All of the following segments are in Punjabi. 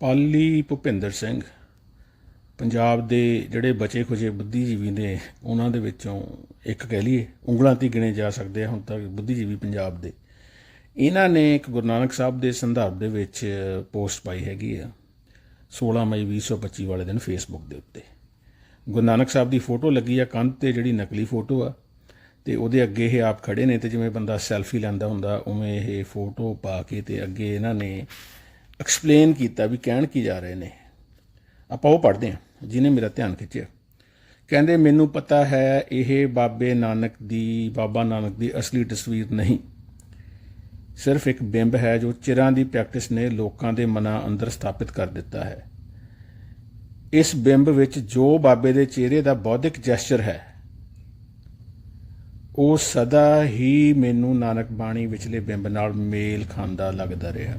ਪਾਲੀ ਭੁਪਿੰਦਰ ਸਿੰਘ। ਪੰਜਾਬ ਦੇ ਜਿਹੜੇ ਬਚੇ ਖੁਚੇ ਬੁੱਧੀਜੀਵੀ ਨੇ, ਉਹਨਾਂ ਦੇ ਵਿੱਚੋਂ ਇੱਕ ਕਹਿ ਲਈਏ, ਉਂਗਲਾਂ ਤੇ ਗਿਣੇ ਜਾ ਸਕਦੇ ਆ ਹੁਣ ਤੱਕ ਬੁੱਧੀਜੀਵੀ ਪੰਜਾਬ ਦੇ। ਇਹਨਾਂ ਨੇ ਇੱਕ ਗੁਰੂ ਨਾਨਕ ਸਾਹਿਬ ਦੇ ਸੰਦਰਭ ਦੇ ਵਿੱਚ ਪੋਸਟ ਪਾਈ ਹੈਗੀ ਆ 16 ਮਈ 2025 ਵਾਲੇ ਦਿਨ ਫੇਸਬੁੱਕ ਦੇ ਉੱਤੇ। ਗੁਰੂ ਨਾਨਕ ਸਾਹਿਬ ਦੀ ਫੋਟੋ ਲੱਗੀ ਆ ਕੰਧ ਤੇ ਜਿਹੜੀ ਨਕਲੀ ਫੋਟੋ ਆ, ਤੇ ਉਹਦੇ ਅੱਗੇ ਇਹ ਆਪ ਖੜੇ ਨੇ ਤੇ ਜਿਵੇਂ ਬੰਦਾ ਸੈਲਫੀ ਲੈਂਦਾ ਹੁੰਦਾ, ਉਵੇਂ ਇਹ ਫੋਟੋ ਪਾ ਕੇ ਤੇ ਅੱਗੇ ਇਹਨਾਂ ਨੇ ਐਕਸਪਲੇਨ ਕੀਤਾ ਵੀ ਕਹਿਣ ਕੀ ਜਾ ਰਹੇ ਨੇ। ਆਪਾਂ ਉਹ ਪੜ੍ਹਦੇ ਹਾਂ, ਜਿਹਨੇ ਮੇਰਾ ਧਿਆਨ ਖਿੱਚਿਆ। ਕਹਿੰਦੇ, ਮੈਨੂੰ ਪਤਾ ਹੈ ਇਹ ਬਾਬੇ ਨਾਨਕ ਦੀ, ਬਾਬਾ ਨਾਨਕ ਦੀ ਅਸਲੀ ਤਸਵੀਰ ਨਹੀਂ। ਸਿਰਫ ਇੱਕ ਬਿੰਬ ਹੈ ਜੋ ਚਿਰਾਂ ਦੀ ਪ੍ਰੈਕਟਿਸ ਨੇ ਲੋਕਾਂ ਦੇ ਮਨਾਂ ਅੰਦਰ ਸਥਾਪਿਤ ਕਰ ਦਿੱਤਾ ਹੈ। ਇਸ ਬਿੰਬ ਵਿੱਚ ਜੋ ਬਾਬੇ ਦੇ ਚਿਹਰੇ ਦਾ ਬੌਧਿਕ ਜੈਸਚਰ ਹੈ, ਉਹ ਸਦਾ ਹੀ ਮੈਨੂੰ ਨਾਨਕ ਬਾਣੀ ਵਿਚਲੇ ਬਿੰਬ ਨਾਲ ਮੇਲ ਖਾਂਦਾ ਲੱਗਦਾ ਰਿਹਾ।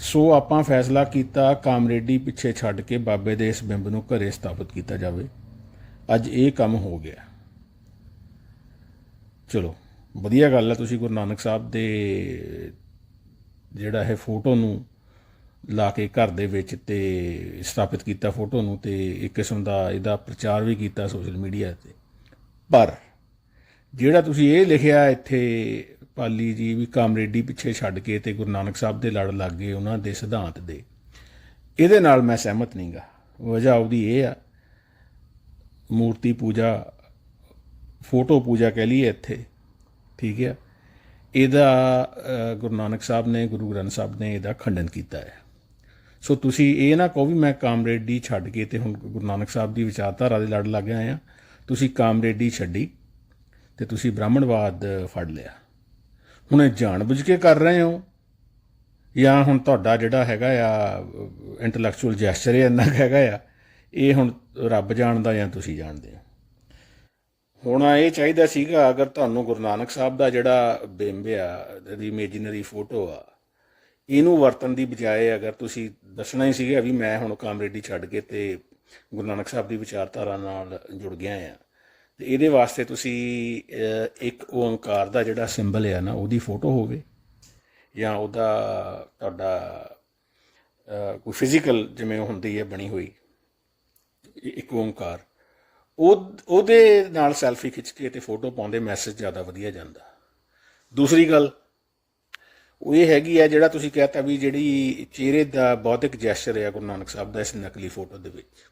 ਸੋ ਆਪਾਂ ਫੈਸਲਾ ਕੀਤਾ ਕਾਮਰੇਡੀ ਪਿੱਛੇ ਛੱਡ ਕੇ ਬਾਬੇ ਦੇ ਇਸ ਬਿੰਬ ਨੂੰ ਘਰੇ ਸਥਾਪਿਤ ਕੀਤਾ ਜਾਵੇ। ਅੱਜ ਇਹ ਕੰਮ ਹੋ ਗਿਆ। ਚਲੋ, ਵਧੀਆ ਗੱਲ ਹੈ ਤੁਸੀਂ ਗੁਰੂ ਨਾਨਕ ਸਾਹਿਬ ਦੇ ਜਿਹੜਾ ਹੈ ਫੋਟੋ ਨੂੰ ਲਾ ਕੇ ਘਰ ਦੇ ਵਿੱਚ ਤੇ ਸਥਾਪਿਤ ਕੀਤਾ ਫੋਟੋ ਨੂੰ ਤੇ ਇੱਕ ਕਿਸਮ ਦਾ ਇਹਦਾ ਪ੍ਰਚਾਰ ਵੀ ਕੀਤਾ ਸੋਸ਼ਲ ਮੀਡੀਆ ਤੇ। ਪਰ ਜਿਹੜਾ ਤੁਸੀਂ ਇਹ ਲਿਖਿਆ ਇੱਥੇ ਪਾਲੀ ਜੀ ਵੀ ਕਾਮਰੇਡੀ ਪਿੱਛੇ ਛੱਡ ਕੇ ਤੇ ਗੁਰੂ ਨਾਨਕ ਸਾਹਿਬ ਦੇ ਲੜ ਲੱਗ ਗਏ ਉਹਨਾਂ ਦੇ ਸਿਧਾਂਤ ਦੇ। ਇਹਦੇ ਨਾਲ ਮੈਂ ਸਹਿਮਤ ਨਹੀਂਗਾ ਵਜ੍ਹਾ ਉਹਦੀ ਇਹ ਆ, ਮੂਰਤੀ ਪੂਜਾ, ਫੋਟੋ ਪੂਜਾ ਕਹਿ ਲਈਏ ਇੱਥੇ, ਠੀਕ ਹੈ ਇਹਦਾ ਗੁਰੂ ਨਾਨਕ ਸਾਹਿਬ ਨੇ, ਗੁਰੂ ਗ੍ਰੰਥ ਸਾਹਿਬ ਨੇ ਇਹਦਾ ਖੰਡਨ ਕੀਤਾ ਹੈ। ਸੋ ਤੁਸੀਂ ਇਹ ਨਾ ਕਹੋ ਵੀ ਮੈਂ ਕਾਮਰੇਡੀ ਛੱਡ ਕੇ ਤੇ ਹੁਣ ਗੁਰੂ ਨਾਨਕ ਸਾਹਿਬ ਦੀ ਵਿਚਾਰਧਾਰਾ ਦੇ ਲੜ ਲੱਗ ਆਏ ਆ। ਤੁਸੀਂ ਕਾਮਰੇਡੀ ਛੱਡੀ ਤੇ ਤੁਸੀਂ ਬ੍ਰਾਹਮਣਵਾਦ ਫੜ ਲਿਆ। ਹੁਣ ਇਹ ਜਾਣਬੁੱਝ ਕੇ ਕਰ ਰਹੇ ਹੋ? ਜਾਂ ਹੁਣ ਤੁਹਾਡਾ ਜਿਹੜਾ ਹੈਗਾ ਆ ਇੰਟੈਲੈਕਚੁਅਲ ਜੈਸਚਰ ਇਹ ਇੰਨਾ ਕੁ ਹੈਗਾ ਆ, ਇਹ ਹੁਣ ਰੱਬ ਜਾਣਦਾ ਜਾਂ ਤੁਸੀਂ ਜਾਣਦੇ ਹੋ? ਹੁਣ ਇਹ ਚਾਹੀਦਾ ਸੀਗਾ, ਅਗਰ ਤੁਹਾਨੂੰ ਗੁਰੂ ਨਾਨਕ ਸਾਹਿਬ ਦਾ ਜਿਹੜਾ ਬਿੰਬ ਆ, ਇਹਦੀ ਇਮੇਜਿਨਰੀ ਫੋਟੋ ਆ, ਇਹਨੂੰ ਵਰਤਨ ਦੀ ਬਜਾਏ ਅਗਰ ਤੁਸੀਂ ਦੱਸਣਾ ਹੀ ਸੀਗਾ ਵੀ ਮੈਂ ਹੁਣ ਕਾਮਰੇਡੀ ਛੱਡ ਕੇ ਤੇ ਗੁਰੂ ਨਾਨਕ ਸਾਹਿਬ ਦੀ ਵਿਚਾਰਧਾਰਾ ਨਾਲ ਜੁੜ ਗਿਆ ਆ ਤੇ ਇਹਦੇ ਵਾਸਤੇ ਤੁਸੀਂ ਇੱਕ ਓੰਕਾਰ ਦਾ ਜਿਹੜਾ ਸਿੰਬਲ ਆ ਨਾ, ਉਹਦੀ ਫੋਟੋ ਹੋਵੇ ਜਾਂ ਉਹਦਾ ਤੁਹਾਡਾ ਕੋਈ ਫਿਜ਼ੀਕਲ ਜਿਵੇਂ ਹੁੰਦੀ ਹੈ, ਬਣੀ ਹੋਈ ਇੱਕ ਓੰਕਾਰ, ਉਹ, ਉਹਦੇ ਨਾਲ ਸੈਲਫੀ ਖਿੱਚ ਕੇ ਤੇ ਫੋਟੋ ਪਾਉਂਦੇ ਮੈਸੇਜ ਜ਼ਿਆਦਾ ਵਧੀਆ ਜਾਂਦਾ। ਦੂਸਰੀ ਗੱਲ, ਉਹ ਇਹ ਹੈਗੀ ਆ, ਜਿਹੜਾ ਤੁਸੀਂ ਕਹਤਾ ਵੀ ਜਿਹੜੀ ਚਿਹਰੇ ਦਾ ਬੌਧਿਕ ਜੈਸਚਰ ਹੈ ਗੁਰੂ ਨਾਨਕ ਸਾਹਿਬ ਦਾ ਇਸ ਨਕਲੀ ਫੋਟੋ ਦੇ ਵਿੱਚ।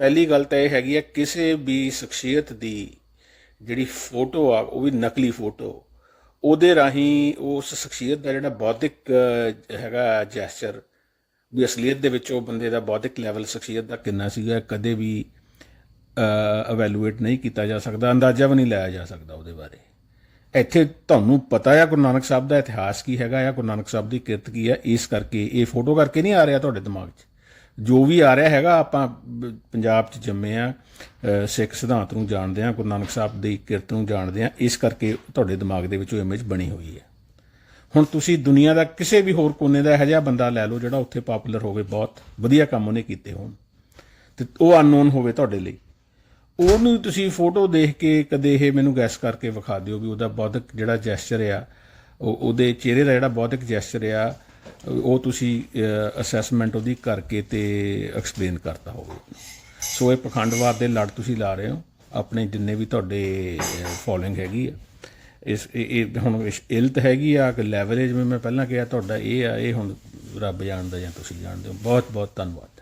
ਪਹਿਲੀ ਗੱਲ ਤਾਂ ਇਹ ਹੈਗੀ ਹੈ ਕਿਸੇ ਵੀ ਸ਼ਖਸੀਅਤ ਦੀ ਜਿਹੜੀ ਫੋਟੋ ਆ, ਉਹ ਵੀ ਨਕਲੀ ਫੋਟੋ, ਉਹਦੇ ਰਾਹੀਂ ਉਸ ਸ਼ਖਸੀਅਤ ਦਾ ਜਿਹੜਾ ਬੌਧਿਕ ਹੈਗਾ ਜੈਸਚਰ ਵੀ ਅਸਲੀਅਤ ਦੇ ਵਿੱਚ ਉਹ ਬੰਦੇ ਦਾ ਬੌਧਿਕ ਲੈਵਲ ਸ਼ਖਸੀਅਤ ਦਾ ਕਿੰਨਾ ਸੀਗਾ, ਕਦੇ ਵੀ ਅਵੈਲੂਏਟ ਨਹੀਂ ਕੀਤਾ ਜਾ ਸਕਦਾ, ਅੰਦਾਜ਼ਾ ਵੀ ਨਹੀਂ ਲਾਇਆ ਜਾ ਸਕਦਾ ਉਹਦੇ ਬਾਰੇ। ਇੱਥੇ ਤੁਹਾਨੂੰ ਪਤਾ ਆ ਗੁਰੂ ਨਾਨਕ ਸਾਹਿਬ ਦਾ ਇਤਿਹਾਸ ਕੀ ਹੈਗਾ ਆ, ਗੁਰੂ ਨਾਨਕ ਸਾਹਿਬ ਦੀ ਕਿਰਤ ਕੀ ਆ, ਇਸ ਕਰਕੇ ਇਹ ਫੋਟੋ ਕਰਕੇ ਨਹੀਂ ਆ ਰਿਹਾ ਤੁਹਾਡੇ ਦਿਮਾਗ 'ਚ। ਜੋ ਵੀ ਆ ਰਿਹਾ ਹੈਗਾ, ਆਪਾਂ ਪੰਜਾਬ 'ਚ ਜੰਮੇ ਆ ਸਿੱਖ ਸਿਧਾਂਤ ਨੂੰ ਜਾਣਦੇ ਆ, ਗੁਰੂ ਨਾਨਕ ਸਾਹਿਬ ਦੀ ਕਿਰਤ ਨੂੰ ਜਾਣਦੇ ਆ, ਇਸ ਕਰਕੇ ਤੁਹਾਡੇ ਦਿਮਾਗ ਦੇ ਵਿੱਚ ਉਹ ਇਮੇਜ ਬਣੀ ਹੋਈ ਹੈ। ਹੁਣ ਤੁਸੀਂ ਦੁਨੀਆ ਦਾ ਕਿਸੇ ਵੀ ਹੋਰ ਕੋਨੇ ਦਾ ਇਹੋ ਜਿਹਾ ਬੰਦਾ ਲੈ ਲਓ ਜਿਹੜਾ ਉੱਥੇ ਪਪੂਲਰ ਹੋਵੇ, ਬਹੁਤ ਵਧੀਆ ਕੰਮ ਉਹਨੇ ਕੀਤੇ ਹੋਣ। ਤੇ ਉਹ ਅਨਨੋਨ ਹੋਵੇ ਤੁਹਾਡੇ ਲਈ। ਉਹਨੂੰ ਤੁਸੀਂ ਫੋਟੋ ਦੇਖ ਕੇ ਕਦੇ ਇਹ ਮੈਨੂੰ ਗੈਸ ਕਰਕੇ ਵਿਖਾ ਦਿਓ ਵੀ ਉਹਦਾ ਬੌਧਿਕ ਜਿਹੜਾ ਜੈਸਚਰ ਆ, ਉਹ, ਉਹਦੇ ਚਿਹਰੇ ਦਾ ਜਿਹੜਾ ਬੌਧਿਕ ਜੈਸਚਰ ਆ ਉਹ ਤੁਸੀਂ ਅਸੈਸਮੈਂਟ ਉਹਦੀ ਕਰਕੇ ਤੇ ਐਕਸਪਲੇਨ ਕਰਤਾ ਹੋਵੇ। ਸੋ ਇਹ ਪਖੰਡਵਾਦ ਦੇ ਲੜ ਤੁਸੀਂ ਲਾ ਰਹੇ ਹੋ। ਆਪਣੇ ਜਿੰਨੇ ਵੀ ਤੁਹਾਡੇ ਫੋਲੋਇੰਗ ਹੈਗੀ ਆ। ਇਸ, ਇਹ ਹੁਣ ਇਲਤ ਹੈਗੀ ਆ ਕਿ ਲੈਵਲ ਮੈਂ ਪਹਿਲਾਂ ਕਿਹਾ, ਤੁਹਾਡਾ ਇਹ ਆ, ਇਹ ਹੁਣ ਰੱਬ ਜਾਣਦਾ ਜਾਂ ਤੁਸੀਂ ਜਾਣਦੇ ਹੋ। ਬਹੁਤ ਬਹੁਤ ਧੰਨਵਾਦ।